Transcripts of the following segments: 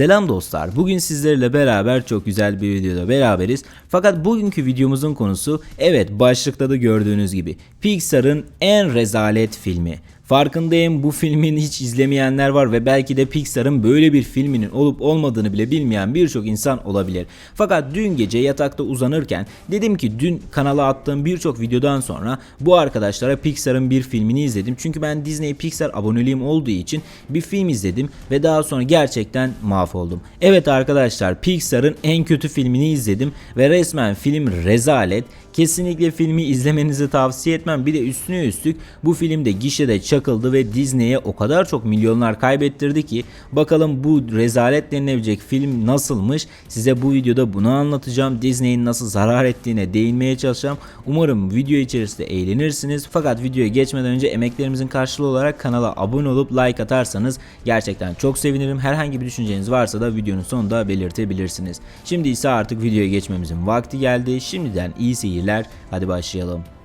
Selam dostlar. Bugün sizlerle beraber çok güzel bir videoda beraberiz. Fakat bugünkü videomuzun konusu evet başlıkta da gördüğünüz gibi Pixar'ın en rezalet filmi. Farkındayım bu filmin hiç izlemeyenler var ve belki de Pixar'ın böyle bir filminin olup olmadığını bile bilmeyen birçok insan olabilir. Fakat dün gece yatakta uzanırken dedim ki dün kanala attığım birçok videodan sonra bu arkadaşlara Pixar'ın bir filmini izledim. Çünkü ben Disney Pixar aboneliğim olduğu için bir film izledim ve daha sonra gerçekten mahvoldum. Evet arkadaşlar Pixar'ın en kötü filmini izledim ve resmen film rezalet. Kesinlikle filmi izlemenizi tavsiye etmem. Bir de üstüne üstlük bu filmde gişede çakıldı ve Disney'e o kadar çok milyonlar kaybettirdi ki bakalım bu rezalet denilebilecek film nasılmış? Size bu videoda bunu anlatacağım. Disney'in nasıl zarar ettiğine değinmeye çalışacağım. Umarım video içerisinde eğlenirsiniz. Fakat videoya geçmeden önce emeklerimizin karşılığı olarak kanala abone olup like atarsanız gerçekten çok sevinirim. Herhangi bir düşünceniz varsa da videonun sonunda belirtebilirsiniz. Şimdi ise artık videoya geçmemizin vakti geldi. Şimdiden iyi seyirler. Hadi başlayalım.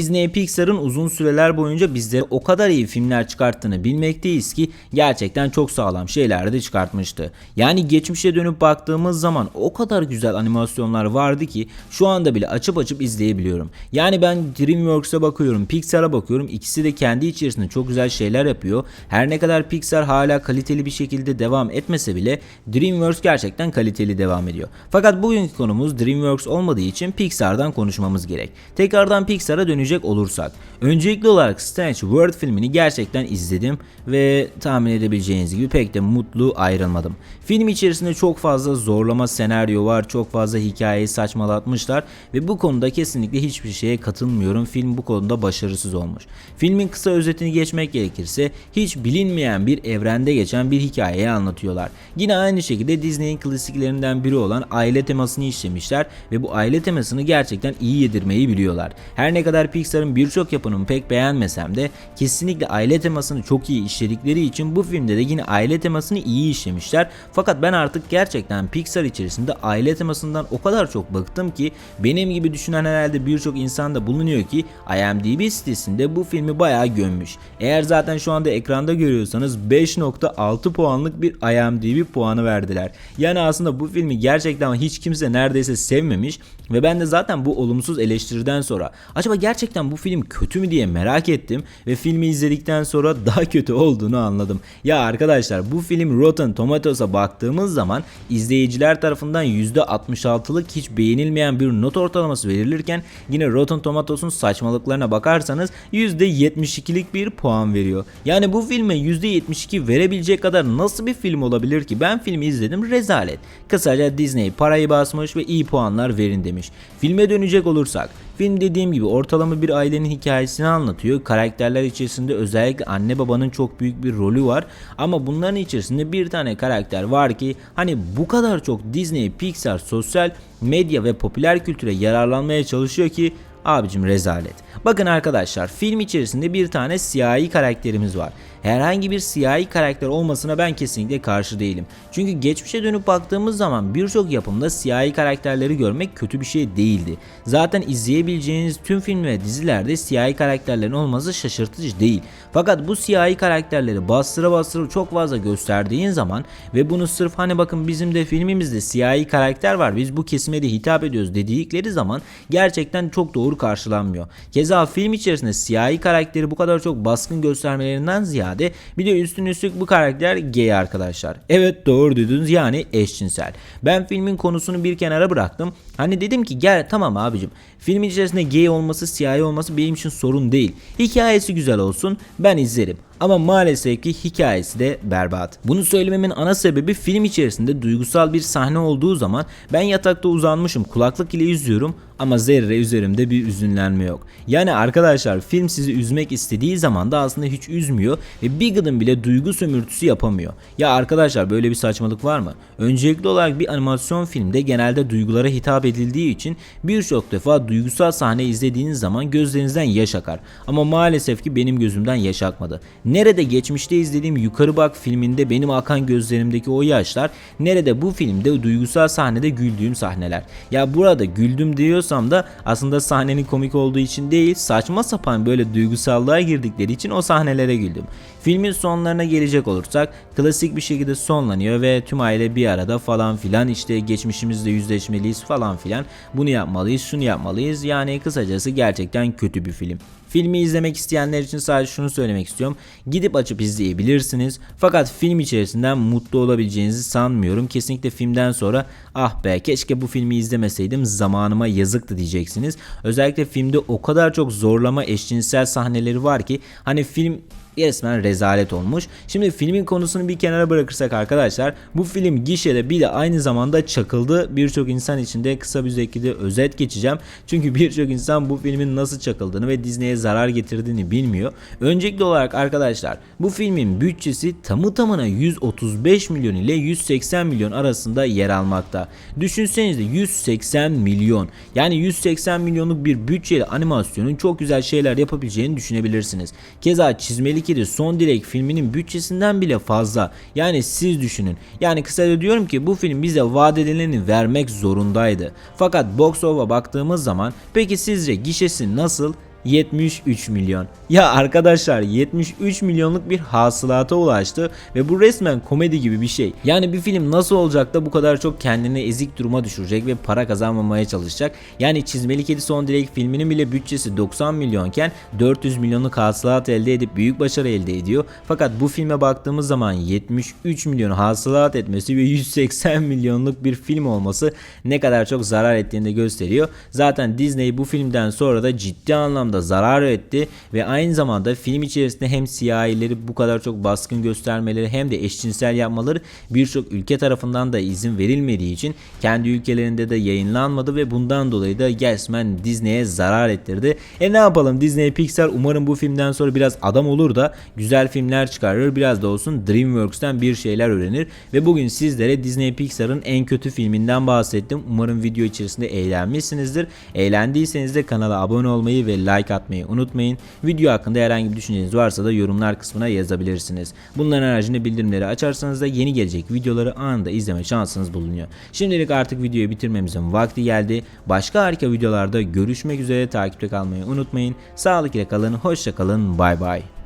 Disney Pixar'ın uzun süreler boyunca bizlere o kadar iyi filmler çıkarttığını bilmekteyiz ki gerçekten çok sağlam şeyler de çıkartmıştı. Yani geçmişe dönüp baktığımız zaman o kadar güzel animasyonlar vardı ki şu anda bile açıp açıp izleyebiliyorum. Yani ben DreamWorks'a bakıyorum, Pixar'a bakıyorum. İkisi de kendi içerisinde çok güzel şeyler yapıyor. Her ne kadar Pixar hala kaliteli bir şekilde devam etmese bile DreamWorks gerçekten kaliteli devam ediyor. Fakat bugünkü konumuz DreamWorks olmadığı için Pixar'dan konuşmamız gerek. Tekrardan Pixar'a dönüp dönecek olursak. Öncelikli olarak Strange World filmini gerçekten izledim ve tahmin edebileceğiniz gibi pek de mutlu ayrılmadım. Film içerisinde çok fazla zorlama senaryo var, çok fazla hikayeyi saçmalatmışlar ve bu konuda kesinlikle hiçbir şeye katılmıyorum. Film bu konuda başarısız olmuş. Filmin kısa özetini geçmek gerekirse hiç bilinmeyen bir evrende geçen bir hikayeyi anlatıyorlar. Yine aynı şekilde Disney'in klasiklerinden biri olan aile temasını işlemişler ve bu aile temasını gerçekten iyi yedirmeyi biliyorlar. Her ne kadar Pixar'ın birçok yapımını pek beğenmesem de kesinlikle aile temasını çok iyi işledikleri için bu filmde de yine aile temasını iyi işlemişler. Fakat ben artık gerçekten Pixar içerisinde aile temasından o kadar çok bıktım ki benim gibi düşünen herhalde birçok insan da bulunuyor ki IMDb sitesinde bu filmi bayağı gömmüş. Eğer zaten şu anda ekranda görüyorsanız 5.6 puanlık bir IMDb puanı verdiler. Yani aslında bu filmi gerçekten hiç kimse neredeyse sevmemiş ve ben de zaten bu olumsuz eleştiriden sonra acaba gerçekten bu film kötü mü diye merak ettim ve filmi izledikten sonra daha kötü olduğunu anladım. Ya arkadaşlar bu film Rotten Tomatoes'a baktığımız zaman izleyiciler tarafından %66'lık hiç beğenilmeyen bir not ortalaması verilirken yine Rotten Tomatoes'un saçmalıklarına bakarsanız %72'lik bir puan veriyor. Yani bu filme %72 verebilecek kadar nasıl bir film olabilir ki? Ben filmi izledim rezalet. Kısaca Disney parayı basmış ve iyi puanlar verin demiş. Filme dönecek olursak Film dediğim gibi ortalama bir ailenin hikayesini anlatıyor. Karakterler içerisinde özellikle anne babanın çok büyük bir rolü var. Ama bunların içerisinde bir tane karakter var ki hani bu kadar çok Disney, Pixar, sosyal medya ve popüler kültüre yararlanmaya çalışıyor ki Abicim rezalet. Bakın arkadaşlar film içerisinde bir tane siyahi karakterimiz var. Herhangi bir siyahi karakter olmasına ben kesinlikle karşı değilim. Çünkü geçmişe dönüp baktığımız zaman birçok yapımda siyahi karakterleri görmek kötü bir şey değildi. Zaten izleyebileceğiniz tüm film ve dizilerde siyahi karakterlerin olması şaşırtıcı değil. Fakat bu siyahi karakterleri bastıra bastıra çok fazla gösterdiğin zaman ve bunu sırf hani bakın bizim de filmimizde siyahi karakter var biz bu kesime de hitap ediyoruz dedikleri zaman gerçekten çok doğru karşılanmıyor. Keza film içerisinde siyahi karakteri bu kadar çok baskın göstermelerinden ziyade bir de üstüne üstlük bu karakter gay arkadaşlar. Evet doğru duydunuz yani eşcinsel. Ben filmin konusunu bir kenara bıraktım. Hani dedim ki gel tamam abicim filmin içerisinde gay olması siyahi olması benim için sorun değil. Hikayesi güzel olsun ben izlerim. Ama maalesef ki hikayesi de berbat. Bunu söylememin ana sebebi film içerisinde duygusal bir sahne olduğu zaman ben yatakta uzanmışım kulaklık ile izliyorum ama zerre üzerimde bir üzünlenme yok. Yani arkadaşlar film sizi üzmek istediği zaman da aslında hiç üzmüyor ve bir gıdım bile duygu sömürtüsü yapamıyor. Ya arkadaşlar böyle bir saçmalık var mı? Öncelikli olarak bir animasyon filmde genelde duygulara hitap edildiği için birçok defa duygusal sahne izlediğiniz zaman gözlerinizden yaş akar. Ama maalesef ki benim gözümden yaş akmadı. Nerede geçmişte izlediğim Yukarı Bak filminde benim akan gözlerimdeki o yaşlar, nerede bu filmde duygusal sahnede güldüğüm sahneler. Ya burada güldüm diyorsam da aslında sahnenin komik olduğu için değil, saçma sapan böyle duygusallığa girdikleri için o sahnelere güldüm. Filmin sonlarına gelecek olursak klasik bir şekilde sonlanıyor ve tüm aile bir arada falan filan işte geçmişimizle yüzleşmeliyiz falan filan. Bunu yapmalıyız, şunu yapmalıyız. Yani kısacası gerçekten kötü bir film. Filmi izlemek isteyenler için sadece şunu söylemek istiyorum. Gidip açıp izleyebilirsiniz. Fakat film içerisinden mutlu olabileceğinizi sanmıyorum. Kesinlikle filmden sonra ah be keşke bu filmi izlemeseydim zamanıma yazıktı diyeceksiniz. Özellikle filmde o kadar çok zorlama eşcinsel sahneleri var ki hani film resmen rezalet olmuş. Şimdi filmin konusunu bir kenara bırakırsak arkadaşlar bu film gişede bir de aynı zamanda çakıldı. Birçok insan için de kısa bir şekilde özet geçeceğim. Çünkü birçok insan bu filmin nasıl çakıldığını ve Disney'e zarar getirdiğini bilmiyor. Öncelikli olarak arkadaşlar bu filmin bütçesi tamı tamına 135 milyon ile 180 milyon arasında yer almakta. Düşünsenize 180 milyon. Yani 180 milyonluk bir bütçeli animasyonun çok güzel şeyler yapabileceğini düşünebilirsiniz. Keza Çizmeli Kedi Son Dilek filminin bütçesinden bile fazla. Yani siz düşünün. Yani kısaca diyorum ki bu film bize vaat edileni vermek zorundaydı. Fakat box office'a baktığımız zaman peki sizce gişesi nasıl? 73 milyon. Ya arkadaşlar 73 milyonluk bir hasılata ulaştı ve bu resmen komedi gibi bir şey. Yani bir film nasıl olacak da bu kadar çok kendini ezik duruma düşürecek ve para kazanmamaya çalışacak. Yani Çizmeli Kedi Son Dilek filminin bile bütçesi 90 milyonken 400 milyonluk hasılat elde edip büyük başarı elde ediyor. Fakat bu filme baktığımız zaman 73 milyon hasılat etmesi ve 180 milyonluk bir film olması ne kadar çok zarar ettiğini de gösteriyor. Zaten Disney bu filmden sonra da ciddi anlamda anlamda zarar etti ve aynı zamanda film içerisinde hem siyahileri bu kadar çok baskın göstermeleri hem de eşcinsel yapmaları birçok ülke tarafından da izin verilmediği için kendi ülkelerinde de yayınlanmadı ve bundan dolayı da resmen Disney'e zarar ettirdi. E ne yapalım Disney Pixar umarım bu filmden sonra biraz adam olur da güzel filmler çıkarır biraz da olsun DreamWorks'ten bir şeyler öğrenir ve bugün sizlere Disney Pixar'ın en kötü filminden bahsettim. Umarım video içerisinde eğlenmişsinizdir. Eğlendiyseniz de kanala abone olmayı ve like atmayı unutmayın. Video hakkında herhangi bir düşünceniz varsa da yorumlar kısmına yazabilirsiniz. Bunların haricinde bildirimleri açarsanız da yeni gelecek videoları anında izleme şansınız bulunuyor. Şimdilik artık videoyu bitirmemizin vakti geldi. Başka harika videolarda görüşmek üzere takipte kalmayı unutmayın. Sağlıkla kalın, hoşça kalın, bay bay.